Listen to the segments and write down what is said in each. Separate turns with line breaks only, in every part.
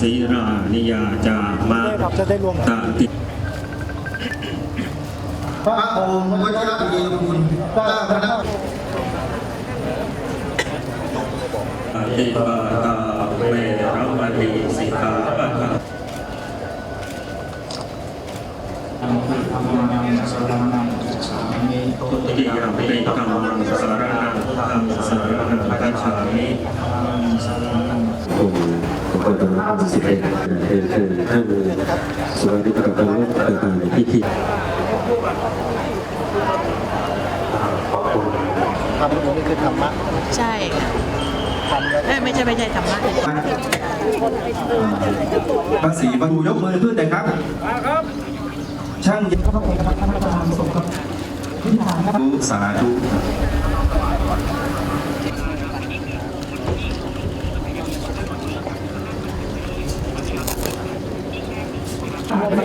ศีรานิยาจามะ
ได้ครับจะได้รวม
ตติ
พระองค์วัชรเยคุณเจ้าคณะ
ติปาตาเวรมณีสิกขาปะทะทุติยมปิธัมมังสารนังธัมมังสารนังคัจฉามิ
องค์หลวงพ่อตระกูลสิบเอ็ด คือคือท่านสุวรรณประกอบต่างๆในพิธี
ทำตรงนี้คือธรรมะ
ใช่ค่ะไม่ใช่ไม่ใช่ธรรมะ
พระศรีบรรทุยกมือขึ้นเลยครับช่างสาธุ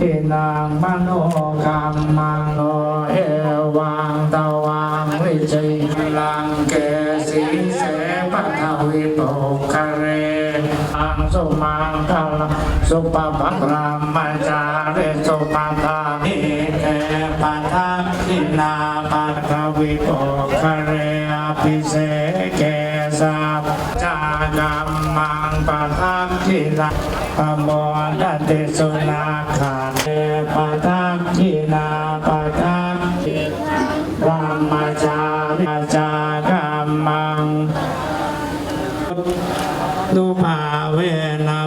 ทินังมโนกรรมังโนเอวังตวังวิจิลังเกสีเสปะทวิโตคเรอังสุมังคลสุปปัตรามัจาเรสุปตานิเกปัทักินาปัทวิโตคเรอภิเสเกสัพจากัมมังปัทักินาปโมดติสุนา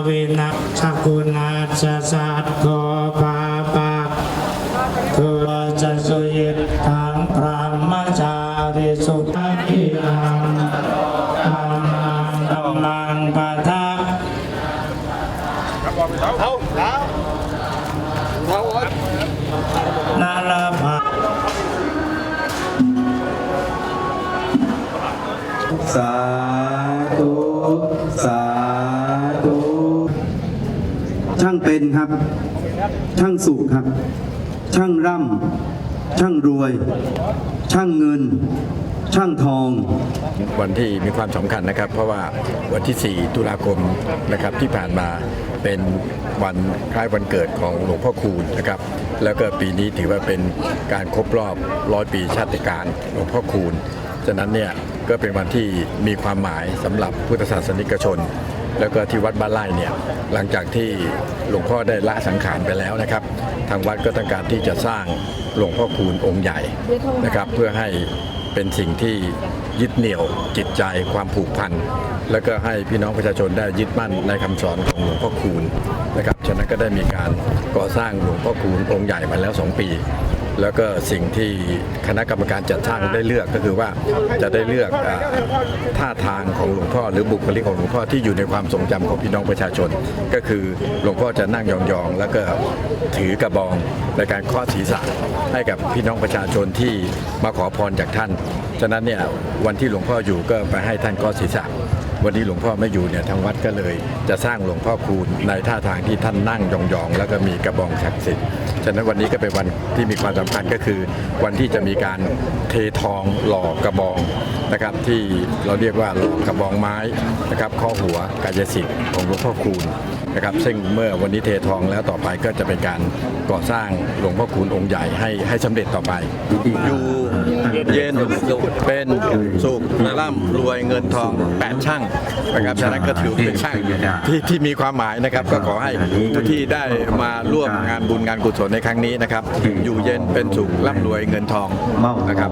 วินาสกุณาจะสัตโกปาปักคือจะสุยิตทางพระมจาริสุทักขิลัง
เป็นครับ ช่างสุขครับ ช่างร่ำช่างรวย ช่างเงิน ช่างทอง
วันที่มีความสำคัญนะครับ เพราะว่าวันที่ 4 ตุลาคมนะครับที่ผ่านมาเป็นวันคล้ายวันเกิดของหลวงพ่อคูณนะครับ แล้วก็ปีนี้ถือว่าเป็นการครบรอบร้อยปีชาติการหลวงพ่อคูณฉะนั้นเนี่ยก็เป็นวันที่มีความหมายสำหรับพุทธศาสนิกชน แล้วก็ที่วัดบ้านไร่เนี่ยหลังจากที่หลวงพ่อได้ละสังขารไปแล้วนะครับ ทางวัดก็ต้องการที่จะสร้างหลวงพ่อคูณองค์ใหญ่นะครับ เพื่อให้เป็นสิ่งที่ยึดเหนี่ยวจิตใจความผูกพัน แล้วก็ให้พี่น้องประชาชนได้ยึดมั่นในคำสอนของหลวงพ่อคูณนะครับฉะนั้นก็ได้มีการก่อสร้างหลวงพ่อคูณองค์ใหญ่มาแล้ว 2 ปี แล้วก็สิ่งที่คณะกรรมการจัดสร้างได้เลือกก็คือว่าจะได้เลือกอท่าทางของหลวงพ่อหรือบุคลิกของหลวงพ่อที่อยู่ในความทรงจำของพี่น้องประชาชน ก็คือหลวงพ่อจะนั่งยองๆ แล้วก็ถือกระบองในการเคาะศีรษะให้กับพี่น้องประชาชนที่มาขอพรจากท่าน ฉะนั้นเนี่ยวันที่หลวงพ่ออยู่ก็ไปให้ท่านเคาะศีรษะ วันนี้หลวงพ่อไม่อยู่เนี่ยทางวัดก็เลย จะสร้างหลวงพ่อคูณในท่าทางที่ท่านนั่งยองๆ แล้วก็มีกระบองศักดิ์สิทธิ์ฉะนั้นวันนี้ก็เป็นวันที่มีความสำคัญก็คือ วันที่จะมีการเททองหล่อกระบองนะครับที่เราเรียกว่าหล่อกระบองไม้นะครับข้อหัวกายสิทธิ์ของหลวงพ่อคูณนะครับซึ่งเมื่อวันนี้เททองแล้วต่อไปก็จะเป็นการก่อสร้างหลวงพ่อคูณองค์ใหญ่ให้ให้สำเร็จต่อไป
อยู่เย็นเป็นสุขร่ำรวยเงินทองแปดช่าง
นะครับฉะนั้นก็ถือเป็นช่างที่ที่มีความหมายนะครับ ก็ขอให้ทุกที่ได้มาร่วมงานบุญงานกุศลในครั้งนี้นะครับ อยู่เย็นเป็นสุขร่ำรวยเงินทองนะครับ